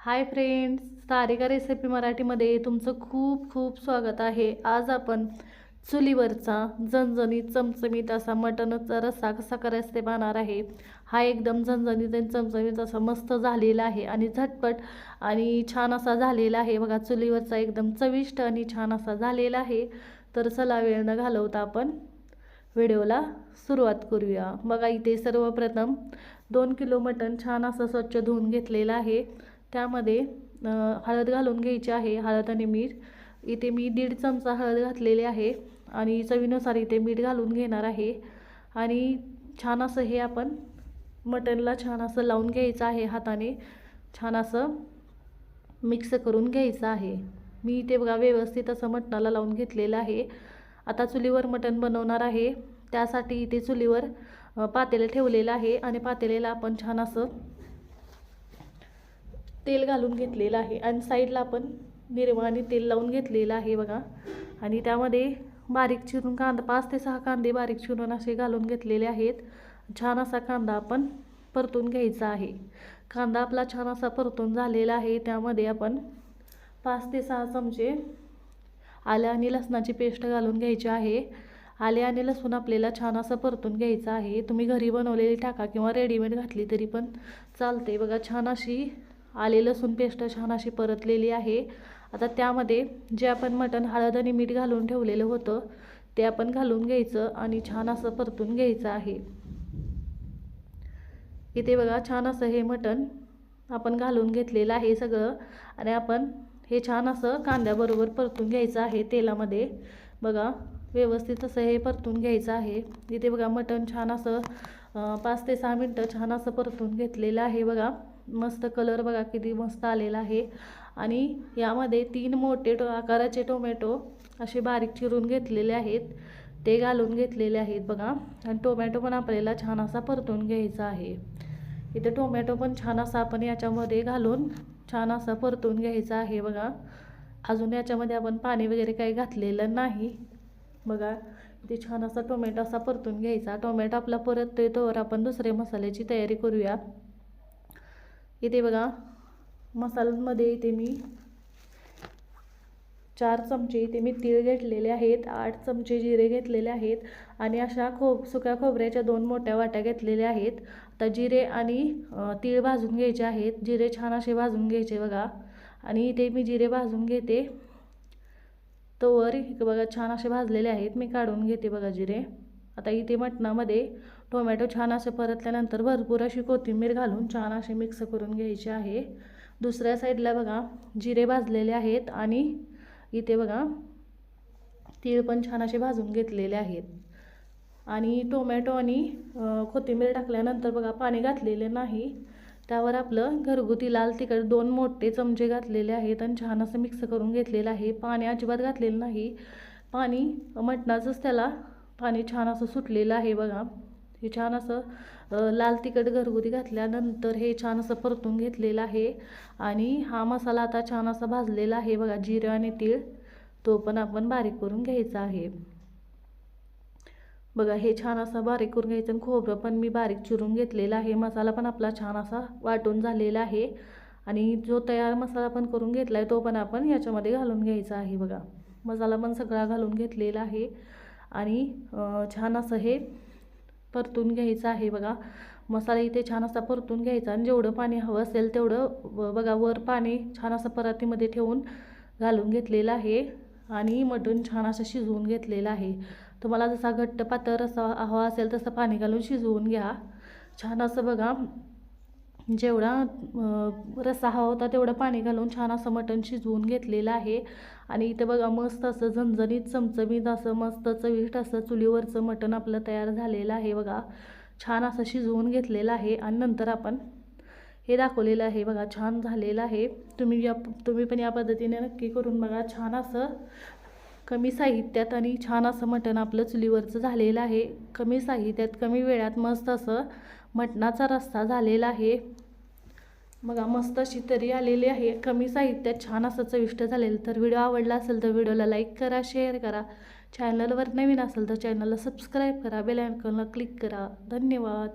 Hi friends Sarika recipe मराठीमध्ये तुमचं खूप खूप स्वागत आहे. आज आपण चुलीवरचा झणझणीत चमचमीत असा मटणचा रस्सा कसा करायचा ते पाहणार आहे. हा एकदम झणझणीत आणि चमचमीत असा मस्त झालेला आहे आणि झटपट आणि छान असा झालेला आहे. बघा चुलीवरचा एकदम चविष्ट आणि छान असा झालेला आहे. तर चला वेळ न घालवता आपण व्हिडिओला सुरुवात करूया. बघा इथे सर्वप्रथम दोन किलो मटण छान असं स्वच्छ धुवून घेतलेलं आहे. त्यामध्ये हळद घालून घ्यायची आहे हळद आणि मीठ. इथे मी दीड चमचा हळद घातलेली आहे आणि चवीनुसार इथे मीठ घालून घेणार आहे. आणि छान असं हे आपण मटणला छान असं लावून घ्यायचं आहे हाताने. छान असं मिक्स करून घ्यायचं आहे. मी इथे बघा व्यवस्थित असं मटणाला लावून घेतलेलं आहे. आता चुलीवर मटण बनवणार आहे. त्यासाठी इथे चुलीवर पातेलं ठेवलेलं आहे आणि पातेलेला आपण छान असं तेल घालून घेतलेलं आहे आणि साईडला आपण निरवा आणि तेल लावून घेतलेलं आहे बघा. आणि त्यामध्ये बारीक चिरून कांदा पाच ते सहा कांदे बारीक चिरून असे घालून घेतलेले आहेत. छान असा कांदा आपण परतून घ्यायचा आहे. कांदा आपला छान असा परतून झालेला आहे. त्यामध्ये आपण पाच ते सहा चमचे आलं आणि लसणाची पेस्ट घालून घ्यायची आहे. आले आणि लसूण आपल्याला छान असं परतून घ्यायचं आहे. तुम्ही घरी बनवलेली टाका किंवा रेडीमेड घातली तरी पण चालते बघा छान अशी आले लसूण पेस्ट छान अशी परतलेली आहे. आता त्यामध्ये जे आपण मटण हळद आणि मीठ घालून ठेवलेलं होतं ते आपण घालून घ्यायचं आणि छान असं परतून घ्यायचं आहे. इथे बघा छान असं हे मटण आपण घालून घेतलेलं आहे सगळं. आणि आपण हे छान असं कांद्याबरोबर परतून घ्यायचं आहे तेलामध्ये. बघा व्यवस्थित असं हे परतून घ्यायचं आहे. इथे बघा मटण छान असं पाच ते सहा मिनटं छान असं परतून घेतलेलं आहे बघा. मस्त कलर बघा किती मस्त आलेला आहे. आणि यामध्ये तीन मोठे टो आकाराचे टोमॅटो असे बारीक चिरून घेतलेले आहेत. ते घालून घेतलेले आहेत बघा. आणि टोमॅटो पण आपल्याला छान असा परतून घ्यायचा आहे. इथे टोमॅटो पण छान असा आपण याच्यामध्ये घालून छान असा परतून घ्यायचा आहे बघा. अजून याच्यामध्ये आपण पाणी वगैरे काही घातलेलं नाही. बघा इथे छान असा टोमॅटो असा परतून घ्यायचा. टोमॅटो आपला परततोय तोवर आपण दुसरे मसाल्याची तयारी करूया. इथे बघा मसाल्यांमध्ये इथे मी चार चमचे इथे मी तीळ घेतलेले आहेत आठ चमचे जिरे घेतलेले आहेत आणि अशा खोब सुक्या खोबऱ्याच्या दोन मोठ्या वाट्या घेतलेल्या आहेत. आता जिरे आणि तीळ भाजून घ्यायचे आहेत. जिरे छान असे भाजून घ्यायचे बघा. आणि इथे मी जिरे भाजून घेते. तोवर बघा छान असे भाजलेले आहेत. मी काढून घेते बघा जिरे. आता इथे मटणामध्ये टोमॅटो छान असे परतल्यानंतर भरपूर अशी कोथिंबीर घालून छान असे मिक्स करून घ्यायचे आहे. दुसऱ्या साईडला बघा जिरे भाजलेले आहेत आणि इथे बघा तीळ पण छान असे भाजून घेतलेले आहेत. आणि टोमॅटो आणि कोथिंबीर टाकल्यानंतर बघा पाणी घातलेले नाही. त्यावर आपलं घरगुती लाल तिखट दोन मोठे चमचे घातलेले आहेत आणि छान असं मिक्स करून घेतलेलं आहे. पाणी अजिबात घातलेलं नाही. पाणी मटणाचंच त्याला पाणी छान असं सुटलेलं आहे बघा. हे छान असं लाल तिखट घरगुती घातल्यानंतर हे छान असं परतून घेतलेलं आहे. आणि हा मसाला आता छान असा भाजलेला आहे. बघा जिरं आणि तीळ तो पण आपण बारीक करून घ्यायचा आहे. बघा हे छान असं बारीक करून घ्यायचं आणि खोबरं पण मी बारीक चिरून घेतलेलं आहे. मसाला पण आपला छान असा वाटून झालेला आहे. आणि जो तयार मसाला पण करून घेतला आहे तो पण आपण याच्यामध्ये घालून घ्यायचा आहे. बघा मसाला पण सगळा घालून घेतलेला आहे. आणि छान असं हे परतून घ्यायचं आहे बघा. मसाला इथे छान असा परतून घ्यायचा आणि जेवढं पाणी हवं असेल तेवढं व- बघा वर पाणी छान असं परातीमध्ये ठेवून घालून घेतलेलं आहे आणि मटण छान असं शिजवून घेतलेलं आहे. तुम्हाला जसा घट्ट पातळ रसा हवा असेल तसं पाणी घालून शिजवून घ्या. छान असं बघा जेवढा रस्सा हवा होता तेवढं पाणी घालून छान असं मटण शिजवून घेतलेलं आहे. आणि इथं बघा मस्त असं झणझणीत चमचमीत असं मस्त चविष्ट असं चुलीवरचं मटण आपलं तयार झालेलं आहे बघा. छान असं शिजवून घेतलेलं आहे आणि नंतर आपण हे दाखवलेलं आहे बघा छान झालेलं आहे. तुम्ही या तुम्ही पण या पद्धतीने नक्की करून बघा छान असं कमी साहित्यात आणि छान असं मटण आपलं चुलीवरचं झालेलं आहे. कमी साहित्यात कमी वेळात मस्त असं मटणाचा रस्सा झालेला आहे. बघा मस्त अशी तरी आलेली आहे. कमी साहित्यात छान असं चविष्ट झालेलं. तर व्हिडिओ आवडला असेल तर व्हिडिओला लाईक करा शेअर करा. चॅनलवर नवीन असेल तर चॅनलला सबस्क्राईब करा. बेल आयकॉनला क्लिक करा. धन्यवाद.